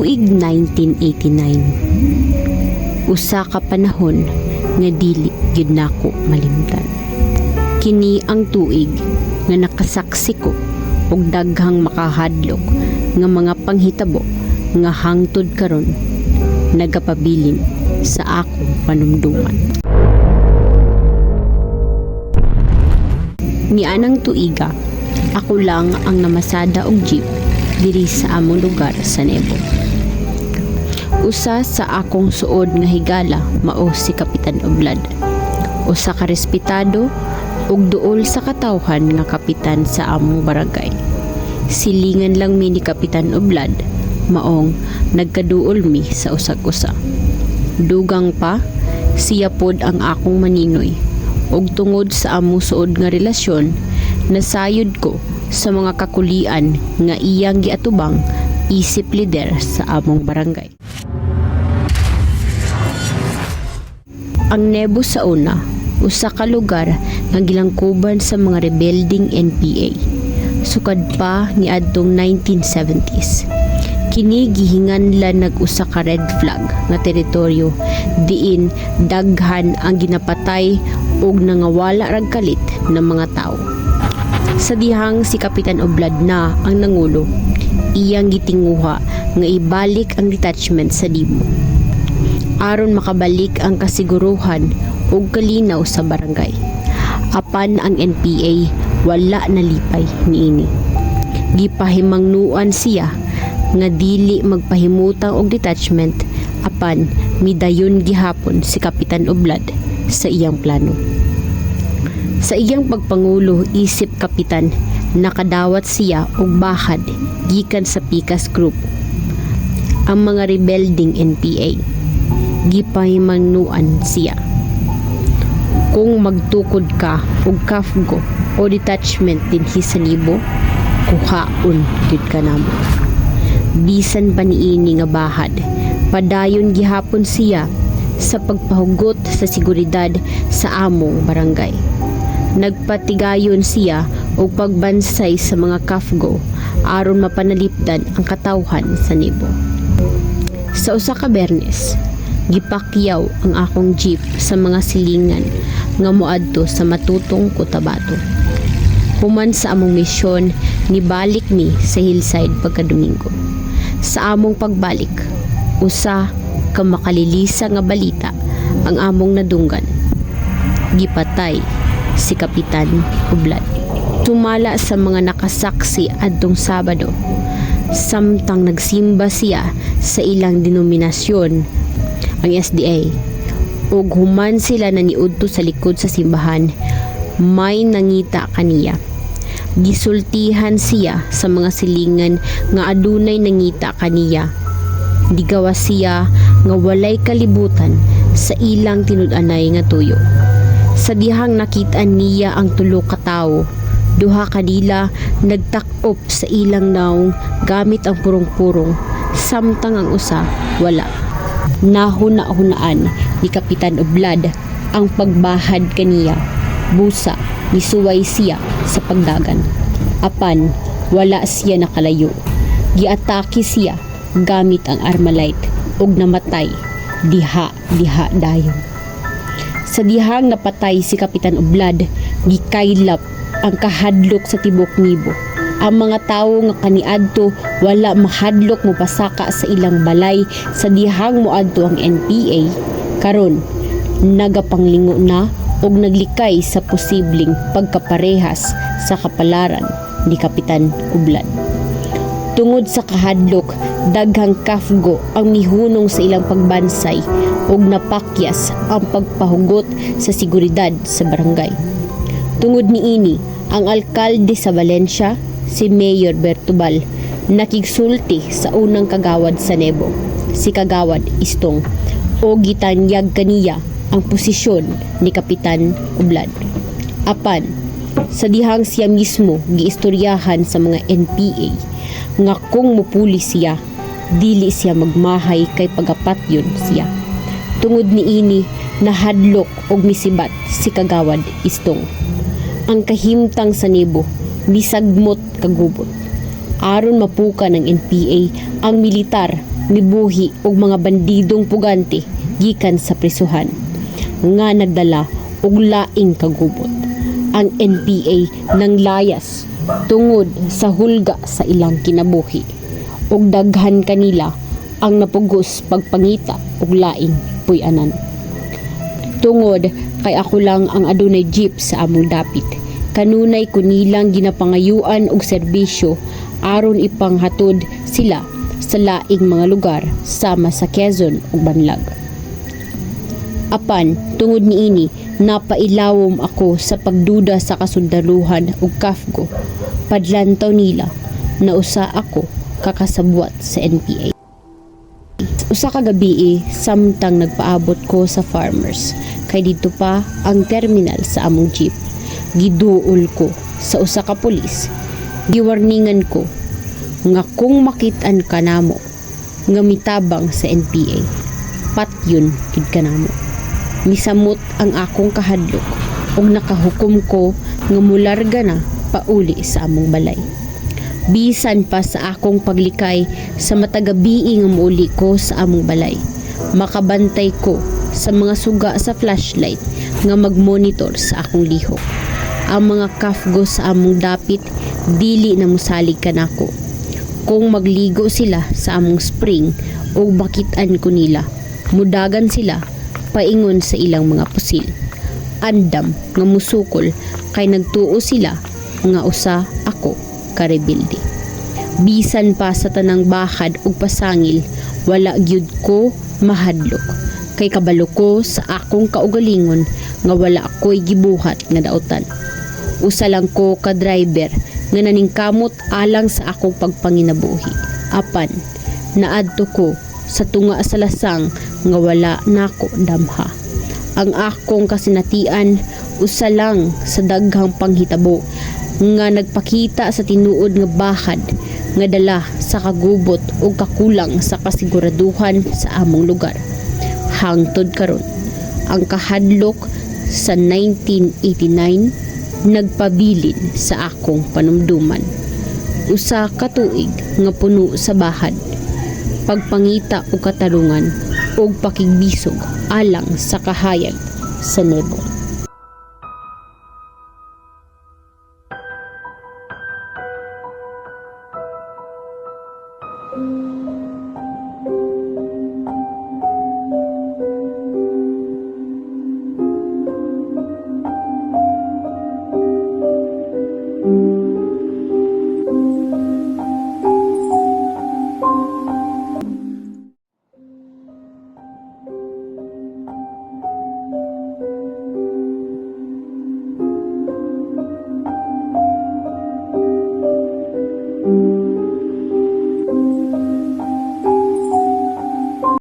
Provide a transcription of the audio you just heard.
Tuig 1989. Usa ka panahon nga dili gyud nako malimtan. Kini ang tuig nga nakasaksi ko og daghang makahadlok nga mga panghitabo nga hangtod karon nagapabilin sa akong panumduman. Ni anang tuiga, ako lang ang namasada og jeep diri sa among lugar sa Nebo. Usa sa akong suod nga higala mao si Kapitan Oblad. Usa ka respetado ug duol sa katawhan nga kapitan sa among barangay. Silingan lang mi ni Kapitan Oblad maong nagkaduol mi sa usag-usa. Dugang pa, siya pod ang akong maninoy ug tungod sa among suod nga relasyon nasayod ko sa mga kakulian nga iyang giatubang isip leader sa among barangay. Ang Nebo sa una, usa ka lugar nga gilangkuban sa mga rebelding NPA. Sukad pa ni adtong 1970s. Kini gihinganlan nag-usa ka red flag nga teritoryo diin daghan ang ginapatay ug nangawala rag kalit ng mga tao. Sa dihang si Kapitan Oblad na ang nangulo, iyang gitinguha nga ibalik ang detachment sa Dimo. Aron makabalik ang kasiguruhan ug kalinaw sa barangay. Apan ang NPA wala nalipay niini. Gipahimangnuan siya nga dili magpahimutang og detachment apan midayon gihapon si Kapitan Oblad sa iyang plano. Sa iyang pagpangulo isip kapitan nakadawat siya og bahad gikan sa Pikas Group ang mga rebelding NPA gipahimangnuan siya. Kung magtukod ka og kafgo o detachment dinhi sa libo kuhaon gid ka namo. Bisan pa niini nga bahad padayon gihapon siya sa pagpahugot sa seguridad sa among barangay. Nagpatigayon siya og pagbansay sa mga kafgo aron mapanalipdan ang katawhan sa Nebo. Sa usa ka Bernes, gipakyaw ang akong jeep sa mga silingan nga moadto sa matutong Cotabato. Human sa among misyon, nibalik mi sa hillside pagkadomingo. Sa among pagbalik, usa ka makalilisa nga balita ang among nadunggan. Gipatay si Kapitan Ublad. Tumala sa mga nakasaksi adtong Sabado. Samtang nagsimba siya sa ilang denominasyon, ang SDA. Ug human sila naniudto sa likod sa simbahan, may nangita kaniya. Gisultihan siya sa mga silingan nga adunay nangita kaniya. Digawa siya nga walay kalibutan sa ilang tinud-anay nga tuyo. Sa dihang nakita niya ang tulo ka tawo, duha kadila nagtakop sa ilang naong gamit ang purong-purong, samtang ang usa wala. Nahuna-hunaan ni Kapitan Oblad ang pagbahad kaniya. Busa, misuway siya sa pagdagan. Apan, wala siya nakalayo. Giatake siya gamit ang Armalite ug namatay diha diha dayon. Sa dihang napatay si Kapitan Oblad, gikaylap ang kahadlok sa tibok nibo. Ang mga tawo nga kaniadto wala mahadlok mo pasaka sa ilang balay sa dihang moadto ang NPA karon nagapanglingo na og naglikay sa posibleng pagkaparehas sa kapalaran ni Kapitan Oblad. Tungod sa kahadlok, daghang kafgo ang mihunong sa ilang pagbansay ug napakyas ang pagpahugot sa seguridad sa barangay. Tungod niini, ang alkalde sa Valencia, si Mayor Bertubal, nakigsulti sa unang kagawad sa Nebo, si Kagawad Istong, o gitanyag kaniya ang posisyon ni Kapitan Ublad. Apan, sa dihang siya mismo giistoryahan sa mga NPA nga kung mupuli siya, dili siya magmahay kay pagapatyon siya. Tungod ni ini, nahadlok og misibat si Kagawad Istong. Ang kahimtang sa Nebo, bisagmot kagubot. Aron mapuka ng NPA ang militar nibuhi og mga bandidong pugante gikan sa prisuhan nga nagdala og laing kagubot ang NPA nang layas tungod sa hulga sa ilang kinabuhi ug daghan kanila ang napugos pagpangita og laing puy-anan tungod kay ako lang ang adunay jeep sa among dapit kanunay ko nilang ginapangayuan og serbisyo aron ipanghatod sila sa laing mga lugar sama sa Quezon ug Banlag. Apan tungod niini napailawom ako sa pagduda sa kasundaluhan ug kafgo padlantaw nila na usa ako kakasabwat sa NPA usa ka gabi samtang nagpaabot ko sa farmers. Kay dito pa ang terminal sa among jeep giduol ko sa usa ka pulis. Giwarningan ko nga kung makitaan ka namo nga mitabang sa NPA pat yun gid ka namo. Misamot ang akong kahadlok ug nakahukom ko nga mularga na pauli sa among balay. Bisan pa sa akong paglikay sa matagabi nga muuli ko sa among balay. Makabantay ko sa mga suga sa flashlight nga magmonitor sa akong lihok ang mga kafgo sa among dapit dili na musalig kanako. Kung magligo sila sa among spring o bakitan ko nila mudagan sila paingon sa ilang mga pusil. Andam nga musukol kay nagtuo sila nga usa ako karebilde. Bisan pa sa tanang bahad ug pasangil wala gyud ko mahadlok. Kay kabalo ko sa akong kaugalingon nga wala ako'y gibuhat nga daotan usa lang ko ka driver nga naningkamot alang sa akong pagpanginabuhi. Apan naadto ko sa tunga sa lasang nga wala nako damha. Ang akong kasinatian usa lang sa daghang panghitabo nga nagpakita sa tinuod nga bahad nga dala sa kagubot o kakulang sa kasiguraduhan sa among lugar. Hangtod karon ang kahadlok sa 1989 nagpabilin sa akong panumduman usa ka tuig nga puno sa bahad pagpangita o katarungan o pakigbisog alang sa kahayag sa nebo.